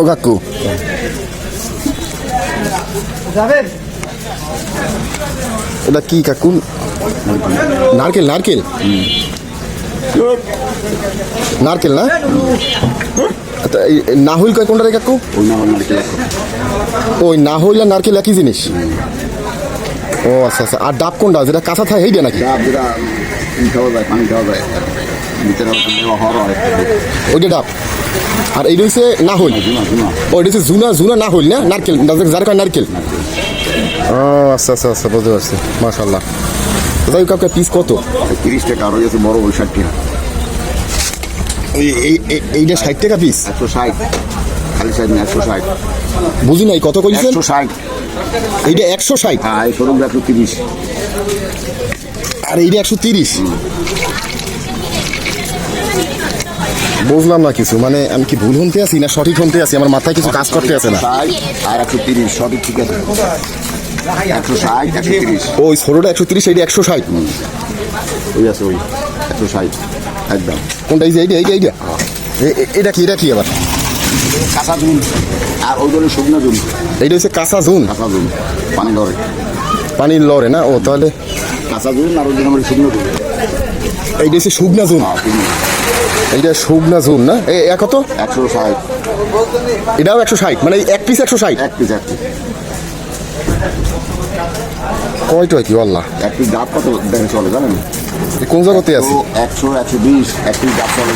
ও কাকু। যাবেন? এটা কি কাকু? নারকেল নারকেল। নারকেল না? আচ্ছা, নাহুল কয় কোনটা রে কাকু? ওই নাহুল আর নারকেল একই জিনিস। ও আচ্ছা আচ্ছা। আর ডাব কোনটা? যেটা কাঁচা থাকে এইটা নাকি? ডাব যেটা খাওয়া যায় পানি খাওয়া যায়। ভিতরে হর হয়। ওইটা ডাব। আর এইটা হচ্ছে নাহুল। শোনা শোনা ওইটা হচ্ছে জুনা জুনা নাহুল না? নারকেল। যার কয় নারকেল। ও আচ্ছা আচ্ছা আচ্ছা বুঝতে পারছি। মাশাল্লাহ যাই কাউকে পিস কত? তিরিশ টাকা আর হয়েছে বড় ওই ষাট টাকা। এই এই- এই- এইটা ষাট টাকা পিস একশো ষাট। খালি ষাট না একশো ষাট। বুঝি নাই কত কইছেন? একশো ষাট। এইটা একশো ষাট। হ্যাঁ এই শোরুম একশো তিরিশ। আর এইটা একশো তিরিশ। বুঝলাম না কিছু মানে আমি কি ভুল হতে আছি না সঠিক হতে আছি? আমার মাথায় কিছু কাজ করতে আছে না। আর একশো তিরিশ সঠিক ঠিক আছে। একশো ষাট একশো তিরিশ। ওই ষোলোটা একশো তিরিশ এইটা একশো ষাট। ওই আছে ওই একশো ষাট একদম। কোনটা এই যে এইটা এইটা এইটা? এটা কি এটা কি আবার? কাঁচা জুন আর ওই দলের শুকনো জুন। এইটা হচ্ছে কাঁচা জুন? কাঁচা জুন পানি ধরে পানির লড়ে না? ও তাহলে কাঁচা জুন আর ওই আমার শুকনো জুন। এইটা হচ্ছে শুকনা জুন। হ্যাঁ, এইটা শুকনা জুন না? এ এক কত? একশো ষাট। এটাও একশো ষাট মানে এক পিস একশো ষাট? এক পিস এক পিস কয়টা কি আল্লাহ? এক পিস ডাব কত দেখে চলে জানেন? কোন জায়গাতে আছে? একশো একশো বিশ এক পিস ডাব চলে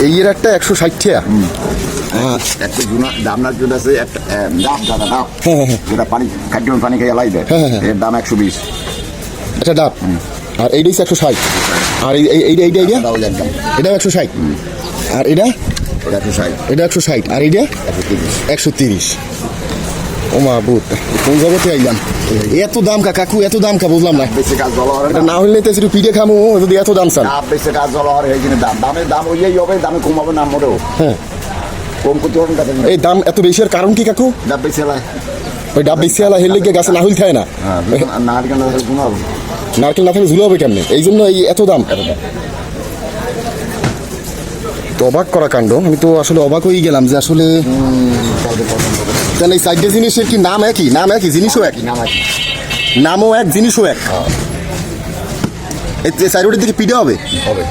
এই এর একটা একশো ষাট টাকা একটা জুনা দামনার জন্য আছে একটা ডাব দাদা ডাব হ্যাঁ, হ্যাঁ, হ্যাঁ। যেটা পানি খাদ্য পানি খেয়ে লাই দেয়। হ্যাঁ, হ্যাঁ, হ্যাঁ। এর দাম একশো বিশ। আচ্ছা ডাব আর এইটাই একশো ষাট। আর এই- এই- এইটা এইটা এইটা? এটা একশো ষাট। আর এটা? ওটা একশো ষাট। এটা একশো ষাট। আর এইটা? একশো তিরিশ। একশো তিরিশ। ও মা বুত কোন জগতে আইলাম? এত দাম কা কাকু এত দাম কা বুঝলাম না। বেশি কাজ জল হয় না না হইলে তো একটু পিঠে খামু যদি এত দাম চান। ডাব বেশি কাজ জল হয় এই দাম। দামের দাম ওই হবে দামে কমাবে না মোটেও হ্যাঁ। কম করতে কাছে এই দাম এত বেশি এর কারণ কি কাকু? ডাব বেশি এলাই ওই ডাব বেশি আলা হেললে গিয়ে গাছে নাহুল খায় না। হ্যাঁ না কেন গুণ হবে নারকেল না থাকলে ঝুলে হবে কেমনে? এই জন্য এই এত দাম। তো অবাক করা কাণ্ড। আমি তো আসলে অবাক হয়ে গেলাম যে আসলে তাহলে এই চারটে জিনিসের কি নাম একই? নাম একই? জিনিসও এক নাম আছে নামও এক জিনিসও এক? এই চারিটার দিকে পিঠে হবে? হবে।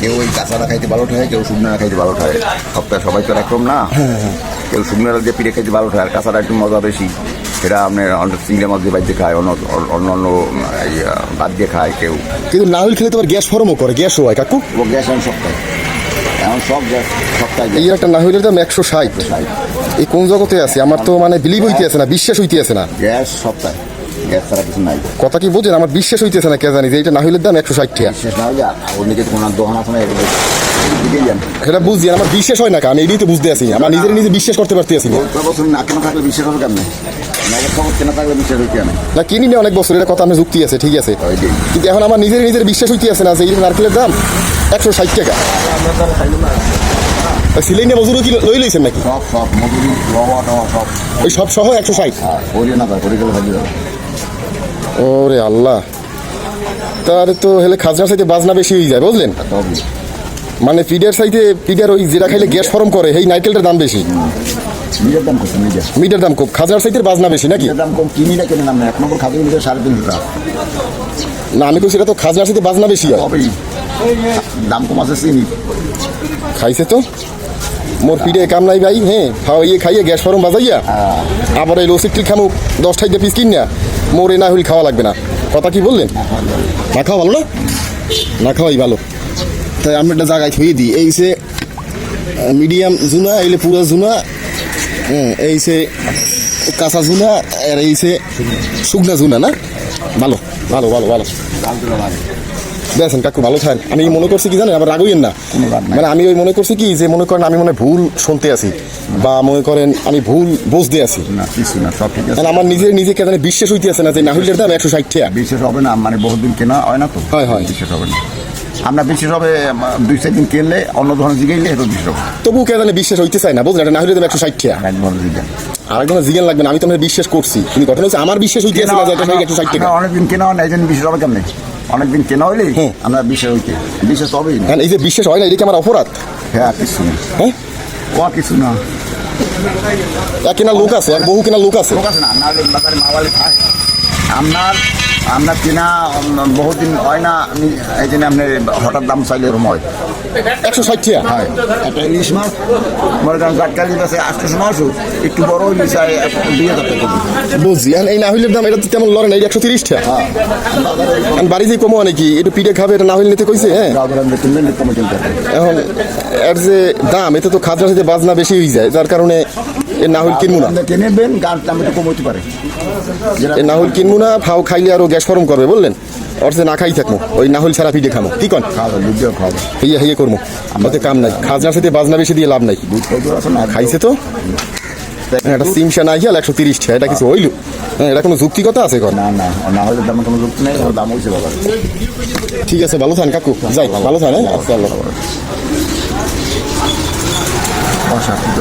কেউ ওই কাঁচাটা খাইতে ভালো খায় কেউ শুকনো খাইতে ভালো খায় সপ্তাহে সবাই তো একরকম না? কেউ শুকনো দিয়ে পিঠে খাইতে ভালো খায় আর কাঁচাটা একটু মজা বেশি। সেটা আপনার অন্য চিংড়ি মাছ দিয়ে বাইর দিয়ে খায় অন্য অন্য অন্য বাদ দিয়ে খায় কেউ। কিন্তু নাহুল খেলে তো আবার গ্যাস ফর্মও করে গ্যাসও হয় কাকু। ও গ্যাস এখন সপ্তাহে এখন সব গ্যাস সপ্তাহে এই একটা নাহুলের দাম একশো ষাট। এই কোন জগতে আছে? আমার তো মানে বিলিভ হইতে আছে না বিশ্বাস হইতে আছে না। গ্যাস সপ্তাহে গ্যাস ছাড়া কিছু নাই। কথা কি বোঝেন? আমার বিশ্বাস হইতেছে না কে জানি যে এটা নাহুলের দাম একশো ষাট টাকা। না দোকান আছে না সেটা বুঝছি আমার বিশ্বাস হয় না আমি এটাই তো বুঝতে আছি। আমার নিজের নিজে বিশ্বাস করতে পারতে আছি না। না কেন থাকলে বিশ্বাস হবে কেমন? না কিনি না অনেক বছর এটা কথা আমার যুক্তি আছে ঠিক আছে। কিন্তু এখন আমার নিজের নিজের বিশ্বাস হইতে আছে না যে এই নারকেলের দাম? একশো ষাট টাকা। সিলেন্ডে মজুরি কি লই লইছেন নাকি? সব সব মজুরি বাবা টাওয়া সব। ওই সব সহ একশো ষাট? আর করিয়ে না তার করে গেলে ভালো ওরে আল্লাহ। তার তো হেলে খাজনা সাইতে বাজনা বেশি হয়ে যায় বুঝলেন? মানে পিডের সাইতে পিডের ওই যেটা খাইলে গ্যাস ফরম করে এই নারকেলটার দাম বেশি। নিজের দাম কত? নিজের মিটার দাম খুব খাজনার সাইতের বাজনা বেশি নাকি? দাম কম কিনি না কেনে নাম না এক নম্বর খাদ্য নিজের সাড়ে তিনশো টাকা না আমি তো সেটা তো খাজনার সাইতে বাজনা বেশি হয়। দাম কম আছে চিনি। খাইছে তো? মোর পিঠে কাম নাই ভাই হ্যাঁ খাওয়াইয়ে খাইয়ে গ্যাস ফরম বাজাইয়া। আবার এই লসিকটি খামু দশ ঠাইতে পিস কিন না মোর এ না হইলে খাওয়া লাগবে না। কথা কি বললেন? না খাওয়া ভালো না? না খাওয়াই ভালো। তাই আমি একটা জায়গায় থুয়ে দিই। এই সে মিডিয়াম জুনা এইলে পুরো জুনা হ্যাঁ এই সে কাঁচা জুনা আর এই সে শুকনা জুনা না? ভালো ভালো ভালো ভালো। দেখেন কাকু ভালো থাকেন। আমি মনে করছি কি জানেন? আবার রাগুইয়েন না। মানে আমি ওই মনে করছি কি যে মনে করেন আমি মনে ভুল শুনতে আছি বা মনে করেন আমি ভুল বুঝতে আছি। না কিছু না সব ঠিক আছে। কারণ আমার নিজের নিজেকে জানে বিশ্বাস হইতে আছে না যে নাহুলের দাম একশো ষাট টাকা বিশেষ হবে না মানে বহুদিন কেনা হয় না তো। হয়, হয়। বিশেষ হবে না। আমরা বিশেষ হবে দুই চার দিন কিনলে অন্য ধরনের জিগাইলে এটা বিশেষ হবে। তবু কে জানে বিশ্বাস হইতে চায় না বুঝলেন? এটা না তুমি একশো ষাট টাকা এক ধরনের জিগান আরেকজন জিজ্ঞেন লাগবে না আমি তোমার বিশ্বাস করছি। কিন্তু ঘটনা হচ্ছে আমার বিশ্বাস হইতে আছে না একশো ষাট টাকা অনেকদিন কেনা হয় না এই জন্য বিশেষ হবে কেমনি? অনেকদিন কেনা হইলে হ্যাঁ। আমরা বিশ্বাস হইতে বিশেষ হবেই না। হ্যাঁ এই যে বিশ্বাস হয় না এটা কি আমার অপরাধ? হ্যাঁ কিছু না। হ্যাঁ? ও কিছু না। এক কেনা লোক আছে এক বহু কেনা লোক আছে। লোক আছে না? না বাজারে মাওয়ালি খায়। আপনার আপনার কিনা বহুদিন হয় না আমি এই জন্য আপনি হঠাৎ দাম চাইলে এরকম হয়। একশো ষাট টাকা হয়। একটা ইলিশ মাছ। মনে করেন গাটকালি আছে আটশোশো নশো একটু বড় ইলিশ হয় দুই হাজার টাকা। বুঝছি এই না হইলে দাম এটা তো তেমন লড়ে না এটা একশো তিরিশ টাকা হ্যাঁ বাজারে বাড়ি যে কমো নাকি? একটু পিঠে খাবে এটা না হইলে নিতে কইছে হ্যাঁ এখন এর যে দাম এতে তো খাদ্য সাথে বাজনা বেশি হয়ে যায় যার কারণে এ না হইল কিনবো না কিনবেন গান দাম একটু কম হতে পারে। যেটা এ না হইল কিনবো না ফাও খাইলে আরও গ্যাস ফরম করবে বললেন। যে না খাই থাকব ওই না হইল ছাড়া পিঠে খামো। কি কন? খাওয়াবে হইয়া হইয়া করব ওতে কাম নাই। খাজনার সাথে বাজনা বেশি দিয়ে লাভ নাই। খাইছে তো? হ্যাঁ, এটা সিমসা নাই হিয়াল একশো তিরিশ টাকা। এটা কিছু হইল? হ্যাঁ এটা কোনো যুক্তিকতা আছে না না না হলে দাম কোনো যুক্তি নেই দাম হয়েছে বাবা। ঠিক আছে ভালো থান কাকু। যাই ভালো থান হ্যাঁ। আচ্ছা, আল্লাহ। অসাধ্য।